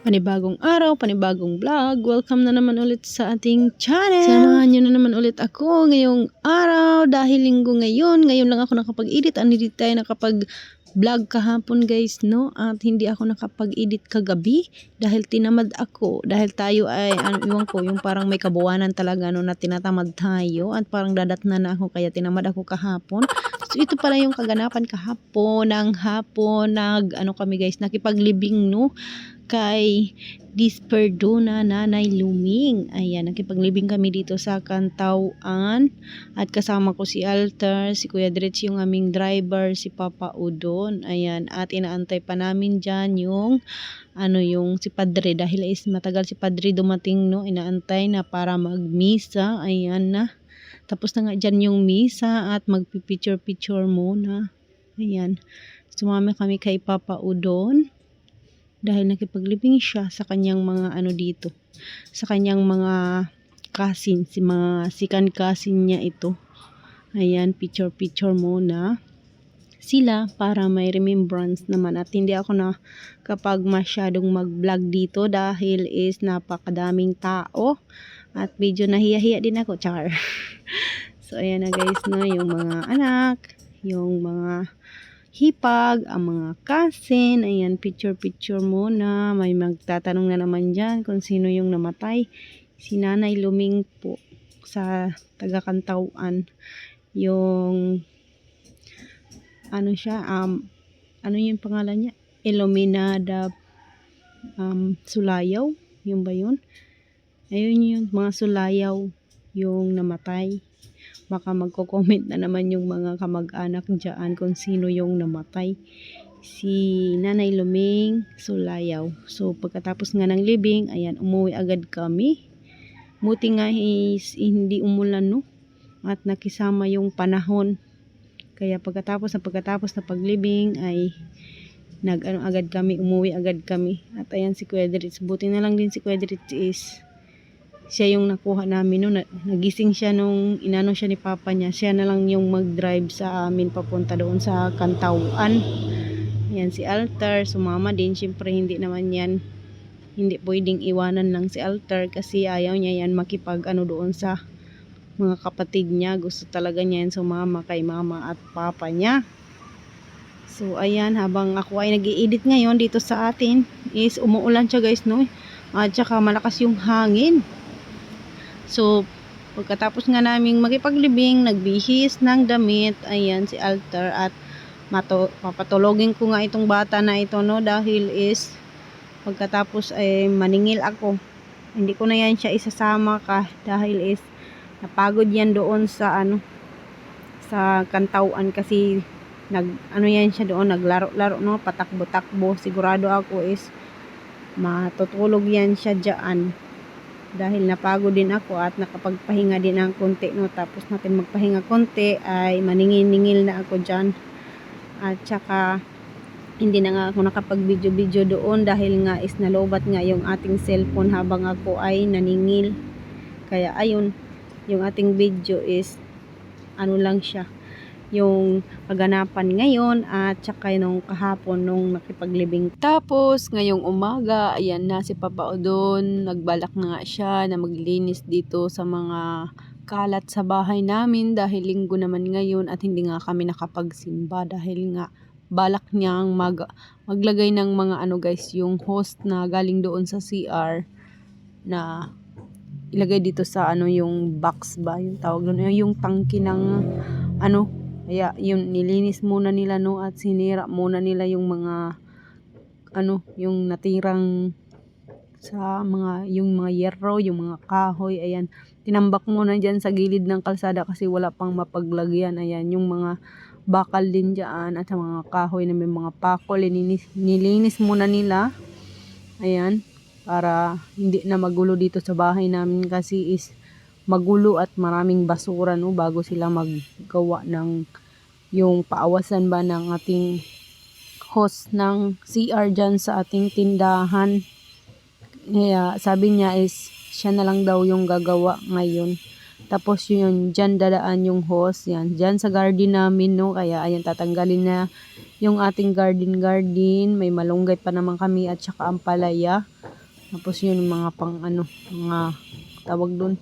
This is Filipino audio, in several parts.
Panibagong araw, panibagong vlog. Welcome na naman ulit sa ating channel. Samahan nyo na naman ulit ako ngayong araw dahil linggo ngayon. Ngayon lang ako nakapag-edit. Hindi tayo nakapag vlog kahapon guys no at hindi ako nakapag-edit kagabi dahil tinamad ako dahil tayo ay ano iwan ko yung parang may kabuwanan talaga no na tinatamad tayo at parang dadatna na ako kaya tinamad ako kahapon so ito pala yung kaganapan kahapon ng hapon nag ano kami guys nakipaglibing no kay Disperdona Nanay Luming. Ayan, nakipaglibing kami dito sa Kantauan at kasama ko si Alter, si Kuya Dretz yung aming driver, si Papa Udon. Ayan, at inaantay pa namin dyan yung ano yung si Padre dahil is matagal si Padre dumating no, inaantay na para magmisa. Ayan na. Tapos na nga dyan yung misa at magpipicture-picture muna. Ayan. Sumama kami kay Papa Udon dahil nakipaglibing siya sa kanyang mga ano dito sa kanyang mga cousin si mga sikan cousin niya ito. Ayan picture picture muna. Sila para may remembrance naman. At hindi ako na kapag masyadong mag vlog dito dahil is napakadaming tao. At medyo nahiya-hiya din ako char. So ayan na guys no yung mga anak yung mga hipag, ang mga cousin, ayan, picture-picture muna. May magtatanong na naman dyan kung sino yung namatay. Si Nanay Luming po sa taga-kantauan. Yung, ano siya, um, ano yung pangalan niya? Iluminada um, Sulayaw. Yung ba yun? Ayun yung mga Sulayaw yung namatay baka magko-comment na naman yung mga kamag-anak dyan kung sino yung namatay. Si Nanay Luming Sulayaw. So pagkatapos nga ng living ayan umuwi agad kami. Muti nga is hindi umulan no? At nakisama yung panahon. Kaya pagkatapos na pagkatapos na paglibing ay nag ano agad kami umuwi agad kami. At ayan si Kuya buti na lang din si Kuya is siya yung nakuha namin noon. Nagising siya nung inano siya ni papa niya. Siya na lang yung mag-drive sa amin papunta doon sa Kantauan. Yan si Alter, sumama din. Siyempre hindi naman yan hindi pwedeng iwanan lang si Alter kasi ayaw niya yan makipag ano doon sa mga kapatid niya. Gusto talaga niya yan sumama kay mama at papa niya. So ayan, habang ako ay nag edit ngayon dito sa atin is umuulan siya guys no. At saka malakas yung hangin. So, pagkatapos nga naming makipaglibing, nagbihis ng damit, ayan si Alter at mato, papatulogin ko nga itong bata na ito no dahil is pagkatapos ay maningil ako. Hindi ko na yan siya isasama ka dahil is napagod yan doon sa ano sa kantauan kasi nag ano yan siya doon naglaro-laro no patakbo-takbo sigurado ako is matutulog yan siya diyan dahil napagod din ako at nakapagpahinga din ng konti no? Tapos natin magpahinga konti ay maningil-ningil na ako dyan. At saka hindi na nga ako nakapag video video doon dahil nga is nalobat nga yung ating cellphone habang ako ay naningil. Kaya ayun yung ating video is ano lang siya yung kaganapan ngayon at saka nung kahapon nung nakipaglibing. Tapos ngayong umaga, ayan na si Papa Odon, nagbalak na nga siya na maglinis dito sa mga kalat sa bahay namin dahil linggo naman ngayon at hindi nga kami nakapagsimba dahil nga balak niyang mag, maglagay ng mga ano guys, yung host na galing doon sa CR na ilagay dito sa ano yung box ba yung tawag doon yung tangki ng ano kaya yun nilinis muna nila no at sinira muna nila yung mga ano yung natirang sa mga yung mga yerro, yung mga kahoy, ayan. Tinambak muna diyan sa gilid ng kalsada kasi wala pang mapaglagyan. Ayan, yung mga bakal din diyan at sa mga kahoy na may mga pako, nilinis, nilinis muna nila. Ayan, para hindi na magulo dito sa bahay namin kasi is magulo at maraming basura no bago sila maggawa ng yung paawasan ba ng ating host ng CR dyan sa ating tindahan. Kaya sabi niya is siya na lang daw yung gagawa ngayon. Tapos yun, dyan dadaan yung hose. Yan, dyan sa garden namin, no? Kaya ayan, tatanggalin na yung ating garden-garden. May malunggay pa naman kami at saka ampalaya. Tapos yun, mga pang ano, mga tawag dun.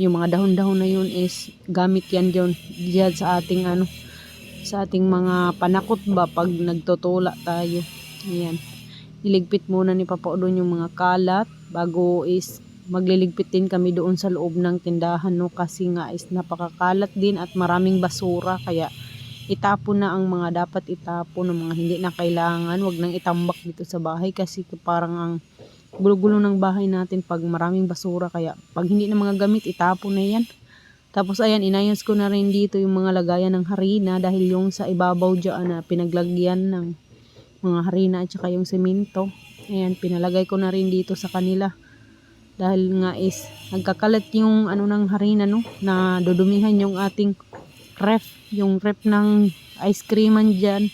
Yung mga dahon-dahon na yun is gamit yan dyan, dyan sa ating ano, sa ating mga panakot ba pag nagtutula tayo. Ayan. Iligpit muna ni Papa doon yung mga kalat bago is magliligpit din kami doon sa loob ng tindahan no kasi nga is napakakalat din at maraming basura kaya itapon na ang mga dapat itapon ng mga hindi na kailangan wag nang itambak dito sa bahay kasi parang ang gulo-gulo ng bahay natin pag maraming basura kaya pag hindi na mga gamit itapon na yan tapos ayan, inayos ko na rin dito yung mga lagayan ng harina dahil yung sa ibabaw dyan na pinaglagyan ng mga harina at saka yung semento. Ayan, pinalagay ko na rin dito sa kanila. Dahil nga is, nagkakalat yung ano ng harina no, na dudumihan yung ating ref. Yung ref ng ice creaman dyan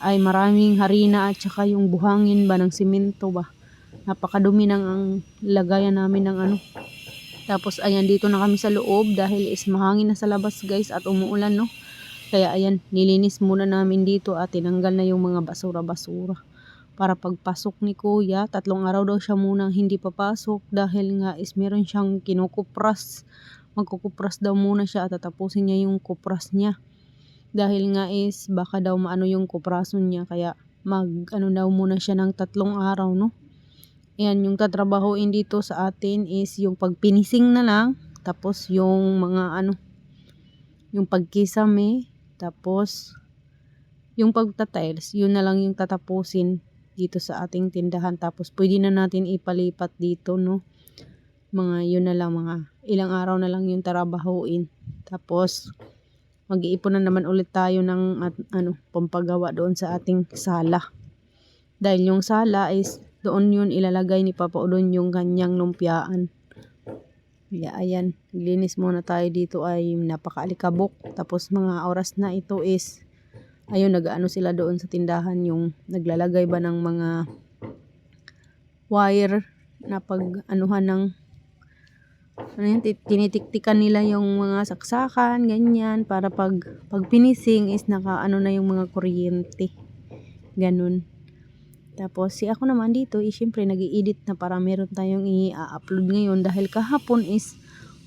ay maraming harina at saka yung buhangin ba ng semento ba. Napakadumi ng ang lagayan namin ng ano, tapos ayan dito na kami sa loob dahil is mahangin na sa labas guys at umuulan no. Kaya ayan nilinis muna namin dito at tinanggal na yung mga basura-basura. Para pagpasok ni kuya, tatlong araw daw siya munang hindi papasok dahil nga is meron siyang kinukupras. Magkukupras daw muna siya at tatapusin niya yung kupras niya. Dahil nga is baka daw maano yung kuprason niya kaya mag ano daw muna siya ng tatlong araw no. Ayan, yung tatrabahoin dito sa atin is yung pagpinising na lang. Tapos yung mga ano, yung pagkisame. Tapos yung pagtatiles, yun na lang yung tatapusin dito sa ating tindahan. Tapos pwede na natin ipalipat dito, no? Mga yun na lang, mga ilang araw na lang yung trabahoin. Tapos mag-iipon na naman ulit tayo ng at, ano, pampagawa doon sa ating sala. Dahil yung sala is doon yun ilalagay ni Papa Udon yung kanyang lumpiaan. Kaya ayan, linis muna tayo dito ay napakaalikabok. Tapos mga oras na ito is, ayun, nag-ano sila doon sa tindahan yung naglalagay ba ng mga wire na pag anuhan ng ano yan, tinitiktikan nila yung mga saksakan, ganyan, para pag, pag finishing is naka ano na yung mga kuryente. Ganun. Tapos si ako naman dito, eh, syempre nag edit na para meron tayong i-upload ngayon dahil kahapon is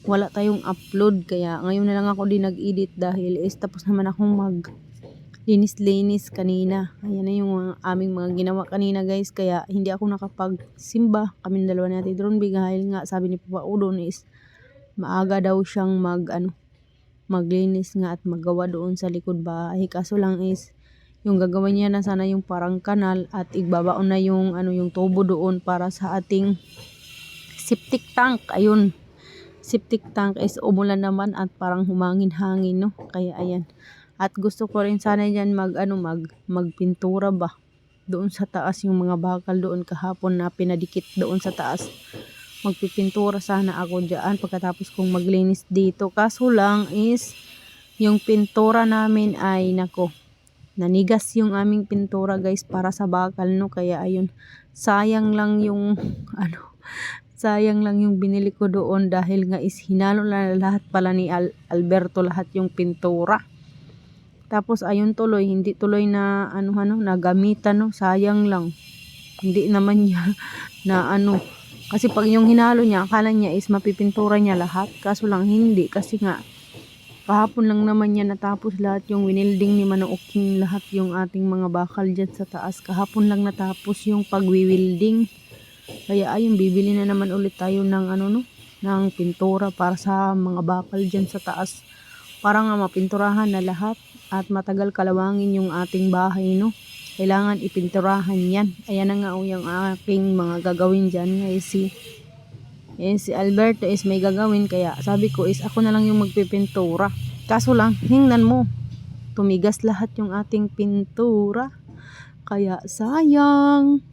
wala tayong upload kaya ngayon na lang ako din nag-edit dahil is tapos naman akong mag linis-linis kanina. Ayan na yung mga, aming mga ginawa kanina guys kaya hindi ako nakapagsimba. Kami dalawa natin drone dahil nga sabi ni Papa Udon is maaga daw siyang mag ano maglinis nga at magawa doon sa likod bahay. Kaso lang is yung gagawin niya na sana yung parang kanal at igbabaon na yung ano yung tubo doon para sa ating septic tank. Ayun. Septic tank is umulan naman at parang humangin-hangin no? Kaya ayan. At gusto ko rin sana diyan mag ano mag magpintura ba doon sa taas yung mga bakal doon kahapon na pinadikit doon sa taas. Magpipintura sana ako diyan pagkatapos kong maglinis dito. Kaso lang is yung pintura namin ay nako nanigas yung aming pintura guys para sa bakal no? Kaya ayun sayang lang yung ano sayang lang yung binili ko doon dahil nga is hinalo na lahat pala ni Al Alberto lahat yung pintura. Tapos ayun tuloy hindi tuloy na ano ano nagamitan no? Sayang lang. Hindi naman niya na ano kasi pag yung hinalo niya akala niya is mapipintura niya lahat. Kaso lang hindi. Kasi nga Kahapon lang naman niya natapos lahat yung winilding ni Manong lahat yung ating mga bakal dyan sa taas. Kahapon lang natapos yung pagwiwilding. Kaya ayun, bibili na naman ulit tayo ng ano no, ng pintura para sa mga bakal dyan sa taas. Para nga mapinturahan na lahat at matagal kalawangin yung ating bahay no. Kailangan ipinturahan yan. Ayan na nga o yung aking mga gagawin dyan guys. Si eh, si Alberto is may gagawin kaya sabi ko is ako na lang yung magpipintura. Kaso lang, hingnan mo. Tumigas lahat yung ating pintura. Kaya sayang.